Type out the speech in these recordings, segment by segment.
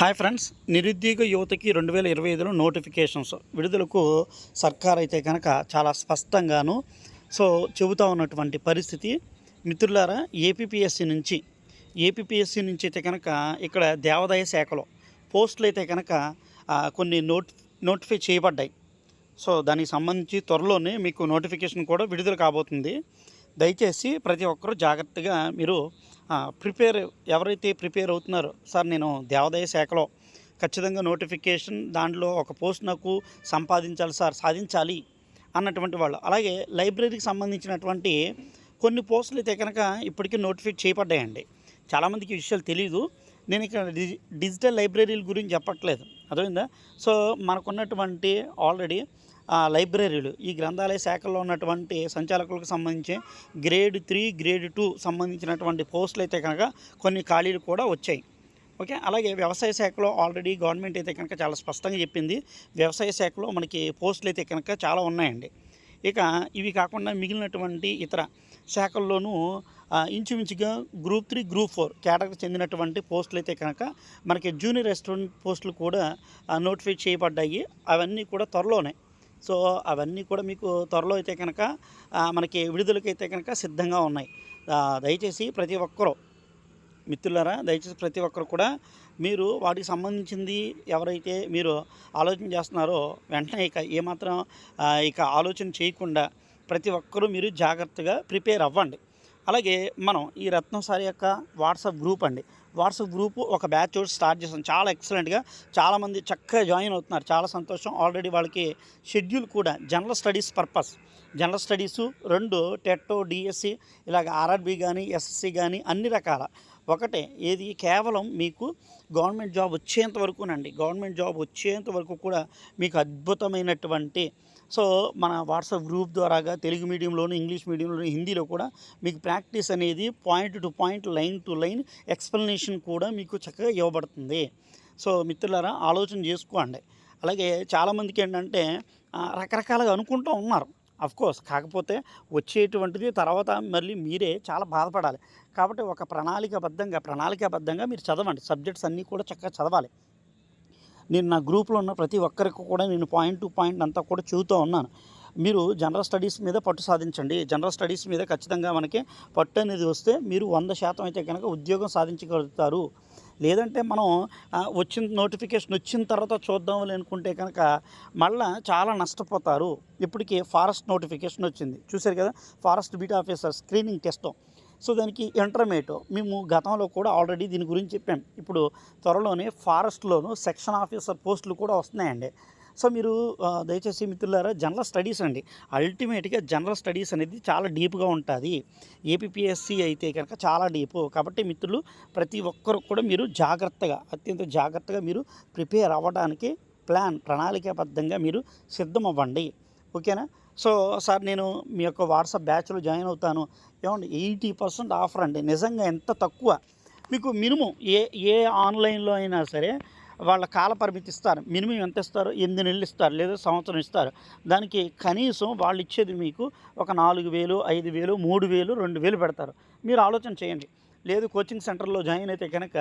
Hi friends నిరుద్యోగ యువతకి రెండు వేల ఇరవై ఐదులో నోటిఫికేషన్స్. విడుదలకు సర్కార్ అయితే కనుక చాలా స్పష్టంగాను సో చెబుతా ఉన్నటువంటి పరిస్థితి. మిత్రులారా ఏపీపీఎస్సి నుంచి ఏపీపీఎస్సి నుంచి అయితే కనుక ఇక్కడ దేవాదాయ శాఖలో పోస్టులు అయితే కనుక కొన్ని నోట్ నోటిఫై చేయబడ్డాయి. సో దానికి సంబంధించి త్వరలోనే మీకు నోటిఫికేషన్ కూడా విడుదల కాబోతుంది. దయచేసి ప్రతి ఒక్కరూ జాగ్రత్తగా మీరు ప్రిపేర్ ఎవరైతే ప్రిపేర్ అవుతున్నారో సార్ నేను దేవాదాయ శాఖలో ఖచ్చితంగా నోటిఫికేషన్ దాంట్లో ఒక పోస్ట్ నాకు సంపాదించాలి సార్ సాధించాలి అన్నటువంటి వాళ్ళు. అలాగే లైబ్రరీకి సంబంధించినటువంటి కొన్ని పోస్టులు అయితే కనుక ఇప్పటికీ నోటిఫై చేయబడ్డాయండి. చాలామందికి విషయాలు తెలియదు నేను ఇక్కడ డిజి డిజిటల్ లైబ్రరీల గురించి చెప్పట్లేదు. అర్థమైందా? సో మనకున్నటువంటి ఆల్రెడీ లైబ్రరీలు. ఈ గ్రంథాలయ శాఖల్లో ఉన్నటువంటి సంచాలకులకు సంబంధించి గ్రేడ్ త్రీ గ్రేడ్ టూ సంబంధించినటువంటి పోస్టులు అయితే కనుక కొన్ని ఖాళీలు కూడా వచ్చాయి. ఓకే? అలాగే వ్యవసాయ శాఖలో ఆల్రెడీ గవర్నమెంట్ అయితే కనుక చాలా స్పష్టంగా చెప్పింది. వ్యవసాయ శాఖలో మనకి పోస్టులు అయితే కనుక చాలా ఉన్నాయండి. ఇక ఇవి కాకుండా మిగిలినటువంటి ఇతర శాఖల్లోనూ ఇంచుమించుగా group three group four category చెందినటువంటి పోస్టులు అయితే కనుక మనకి జూనియర్ రెస్టారెంట్ పోస్టులు కూడా నోటిఫై చేయబడ్డాయి. అవన్నీ కూడా త్వరలోనే సో అవన్నీ కూడా మీకు త్వరలో అయితే కనుక మనకి విడుదలకైతే కనుక సిద్ధంగా ఉన్నాయి. దయచేసి ప్రతి ఒక్కరూ మిత్రులారా దయచేసి ప్రతి ఒక్కరు కూడా మీరు వాటికి సంబంధించింది ఎవరైతే మీరు ఆలోచన చేస్తున్నారో వెంటనే ఇక ఏమాత్రం ఇక ఆలోచన చేయకుండా ప్రతి ఒక్కరూ మీరు జాగ్రత్తగా ప్రిపేర్ అవ్వండి. అలాగే మనం ఈ రత్నసారి యొక్క వాట్సాప్ గ్రూప్ అండి వాట్సాప్ గ్రూప్ ఒక బ్యాచ్ స్టార్ట్ చేస్తాం చాలా ఎక్సలెంట్గా చాలామంది చక్కగా జాయిన్ అవుతున్నారు. చాలా సంతోషం. ఆల్రెడీ వాళ్ళకి షెడ్యూల్ కూడా general studies purpose general studies రెండు టెట్టో డిఎస్సి ఇలాగ ఆర్ఆర్బి కానీ ఎస్ఎస్సి కానీ అన్ని రకాల. ఒకటే ఏది కేవలం మీకు గవర్నమెంట్ జాబ్ వచ్చేంత వరకునండి. గవర్నమెంట్ జాబ్ వచ్చేంత వరకు కూడా మీకు అద్భుతమైనటువంటి సో మన వాట్సాప్ గ్రూప్ ద్వారాగా తెలుగు మీడియంలోను ఇంగ్లీష్ మీడియంలోను హిందీలో కూడా మీకు ప్రాక్టీస్ అనేది point to point line to line explanation కూడా మీకు చక్కగా ఇవ్వబడుతుంది. సో మిత్రులారా ఆలోచన చేసుకోండి. అలాగే చాలామందికి ఏంటంటే రకరకాలుగా అనుకుంటూ ఉన్నారు. కోర్స్ కాకపోతే వచ్చేటువంటిది తర్వాత మళ్ళీ మీరే చాలా బాధపడాలి. కాబట్టి ఒక ప్రణాళికబద్ధంగా ప్రణాళికాబద్ధంగా మీరు చదవండి. సబ్జెక్ట్స్ అన్నీ కూడా చక్కగా చదవాలి. నేను నా గ్రూప్లో ఉన్న ప్రతి ఒక్కరికి కూడా నేను పాయింట్ టు పాయింట్ అంతా కూడా చూస్తూ ఉన్నాను. మీరు జనరల్ స్టడీస్ మీద పట్టు సాధించండి. జనరల్ స్టడీస్ మీద ఖచ్చితంగా మనకి పట్టు అనేది వస్తే మీరు వంద శాతం అయితే కనుక ఉద్యోగం సాధించగలుగుతారు. లేదంటే మనం వచ్చిన నోటిఫికేషన్ వచ్చిన తర్వాత చూద్దాం అనుకుంటే కనుక మళ్ళా చాలా నష్టపోతారు. ఇప్పటికీ ఫారెస్ట్ నోటిఫికేషన్ వచ్చింది. చూశారు కదా? Forest beat officer screening test. So దానికి ఇంటర్మీడియట్. మేము గతంలో కూడా ఆల్రెడీ దీని గురించి చెప్పాం. ఇప్పుడు త్వరలోనే ఫారెస్ట్లోనూ సెక్షన్ ఆఫీసర్ పోస్టులు కూడా వస్తున్నాయండి. సో మీరు దయచేసి మిత్రులారా జనరల్ స్టడీస్ అండి. అల్టిమేట్గా జనరల్ స్టడీస్ అనేది చాలా డీప్గా ఉంటుంది. ఏపీఎస్సి అయితే కనుక చాలా డీప్. కాబట్టి మిత్రులు ప్రతి ఒక్కరు కూడా మీరు జాగ్రత్తగా అత్యంత జాగ్రత్తగా మీరు ప్రిపేర్ అవ్వడానికి ప్లాన్ ప్రణాళికాబద్ధంగా మీరు సిద్ధం అవ్వండి ఓకేనా? సో సార్ నేను మీ యొక్క వాట్సాప్ బ్యాచ్లో జాయిన్ అవుతాను. ఏమండి ఎయిటీ పర్సెంట్ ఆఫర్ అండి. నిజంగా ఎంత తక్కువ? మీకు మినిమం ఏ ఏ ఆన్లైన్లో అయినా సరే వాళ్ళ కాల పరిమితి ఇస్తారు. మినిమం ఎంత ఇస్తారు? ఎనిమిది నెలలు ఇస్తారు. లేదా సంవత్సరం ఇస్తారు. దానికి కనీసం వాళ్ళు ఇచ్చేది మీకు ఒక నాలుగు వేలు ఐదు వేలు మూడు వేలు రెండు వేలు పెడతారు. మీరు ఆలోచన చేయండి. లేదు కోచింగ్ సెంటర్లో జాయిన్ అయితే కనుక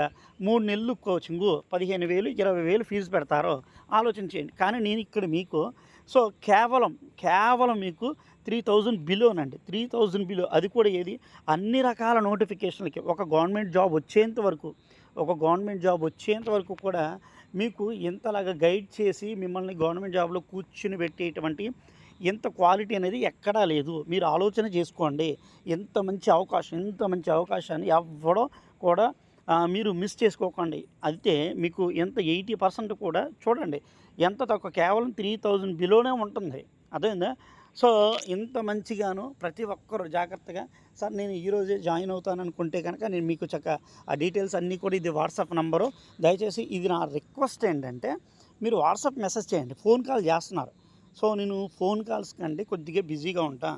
మూడు నెలలు కోచింగు పదిహేను వేలు ఇరవై వేలు ఫీజు పెడతారో ఆలోచన చేయండి. కానీ నేను ఇక్కడ మీకు సో కేవలం కేవలం మీకు త్రీ థౌజండ్ బిలోనండి త్రీ థౌజండ్ బిలో అది కూడా ఏది? అన్ని రకాల నోటిఫికేషన్లకి ఒక గవర్నమెంట్ జాబ్ వచ్చేంత వరకు ఒక గవర్నమెంట్ జాబ్ వచ్చేంత వరకు కూడా మీకు ఇంతలాగా గైడ్ చేసి మిమ్మల్ని గవర్నమెంట్ జాబ్లో కూర్చుని పెట్టేటువంటి ఇంత క్వాలిటీ అనేది ఎక్కడా లేదు. మీరు ఆలోచన చేసుకోండి. ఎంత మంచి అవకాశం ఎంత మంచి అవకాశాన్ని ఎవ్వడో కూడా మీరు మిస్ చేసుకోకండి. అయితే మీకు ఎంత ఎయిటీ పర్సెంట్ కూడా చూడండి. ఎంత తక్కువ? కేవలం త్రీ థౌజండ్ బిలోనే ఉంటుంది. అదేందా సో ఇంత మంచిగాను ప్రతి ఒక్కరు జాగ్రత్తగా సార్ నేను ఈరోజే జాయిన్ అవుతాను అనుకుంటే కనుక నేను మీకు చక్క ఆ డీటెయిల్స్ అన్నీ కూడా ఇది వాట్సాప్ నంబరు. దయచేసి ఇది నా రిక్వెస్ట్ ఏంటంటే మీరు వాట్సాప్ మెసేజ్ చేయండి. ఫోన్ కాల్ చేస్తున్నారు. సో నేను ఫోన్ కాల్స్ కంటే కొద్దిగా బిజీగా ఉంటా.